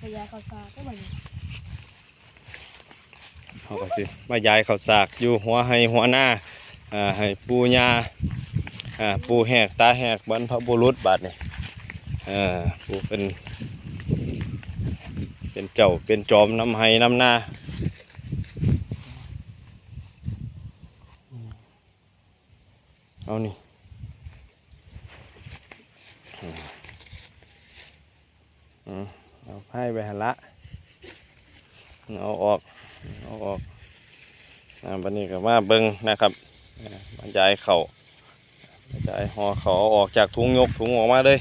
พยายข่าวสาก็แบัดนี้เขาก็สิมายายข้าวสากอยู่หัวให้หัวหน้าอ่าให้ปูยาอ่าปูแหกตาแหกบรรพบุรุษบาดนี่อ่าปูเป็นเป็นเจ้าเป็นจอมน้ำให้น้ำหน้าเอานี่อืม อืมเอาไปหันละเอาออกเอาออกอันนี้ก็มาเบิ้งนะครับอ่าบรรยายเขาบรรยายห่อเขาเอาออกจากถุงยกถุงออกมาเลย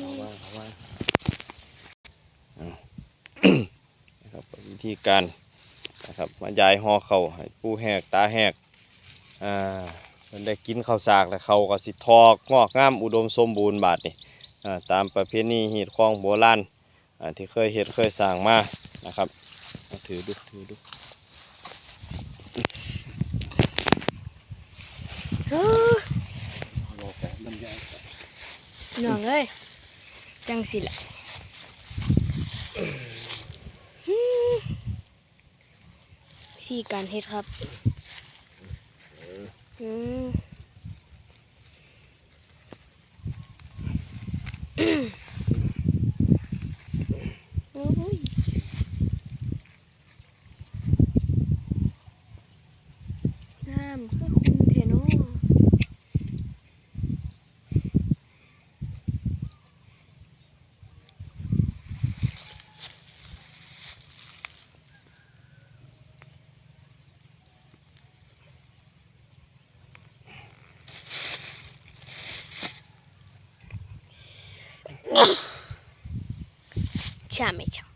เอาวางเอาวางเอานะครับวิธีการนะครับบรรยายห่อเขาให้ปูแหกตาแหกอ่า มันได้กินข้าวสากแล้วเขาก็สิทอกงอกงามอุดมสมบูรณ์บาดนี่ตามประเพณีหีดคลองโบราณที่เคยเห็ดเคยสร้างมานะครับถือดูถือดูเฮ้อพี่น้องเอ้ยจังสิละวิธีการเฮ็ดครับอืมโอ้ยน้ำคือคุณเทโน ชาไม่ชา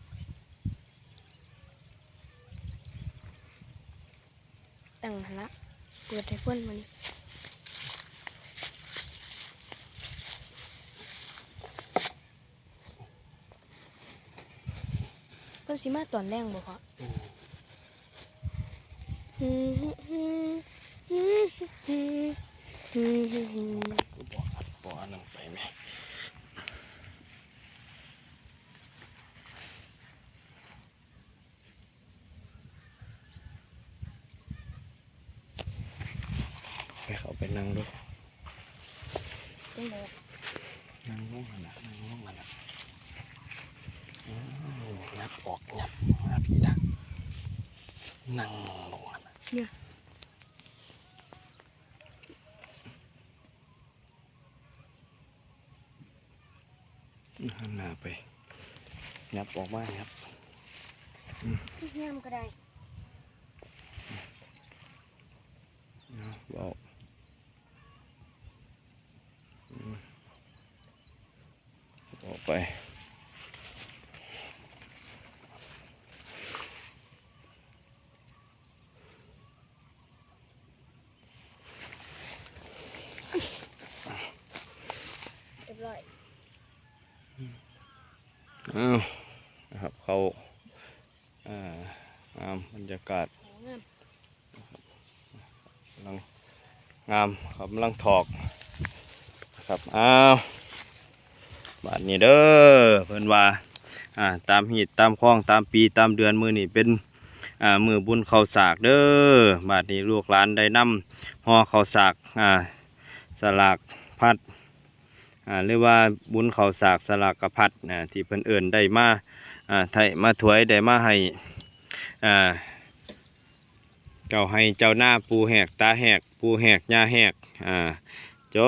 ตั้งหันละเปิดให้เพื่อนมันเพื่อนสิมาตอนแรงบ่พออืมฮึ่มฮึ่มฮึ่มฮึ่มฮึ่มฮึ่มฮึ่ม บ่อัดบ่อันนั้นไปไหมไป เขาไปนั่งดูเป็นไงนั่งลงกันนะนั่งลงกันนะอ้าวงับออกงับมาพี่นะนั่งลงกันนะเนี่ยหันหน้าไปงับออกมางับเยี่ยมก็ได้เอาเบาอืมออก ไป เรียบร้อยอ้าวนะครับเขาอ่างามบรรยากาศโอ้งามกำลังงามครับกำลังถอกนะครับอ้าว บาทนี้เด้อเพิ่นว่าอ่าตามหีดตามคลองตามปีตามเดือนมือนี่เป็นอ่ามือบุญเขาสากเด้อบาทนี้ลูกหลานได้นำห่อเขาสากอ่าสลากพัดอ่าเรียกว่าบุญเขาสากสลากกระพัดนะที่เพิ่นเอิ่นได้มาอ่าไทยมาถวยได้มาให้อ่าเจ้าให้เจ้าหน้าปูแหกตาแหกปูแหกหญ้าแหกอ่า จ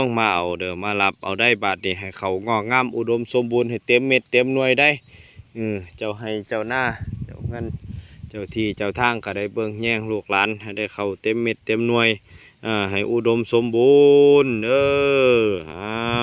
งมาเอาเดี๋ยวมารับเอาได้บาทนี่ให้เขางอกงามอุดมสมบูรณ์ให้เต็มเม็ดเต็มหน่วยได้เออเจ้าให้เจ้าหน้าเจ้าเงินเจ้าที่เจ้าทางก็ได้เบิ่งแย่งลูกหลานให้ได้เข้าเต็มเม็ดเต็มหน่วยอ่าให้อุดมสมบูรณ์เอออ่า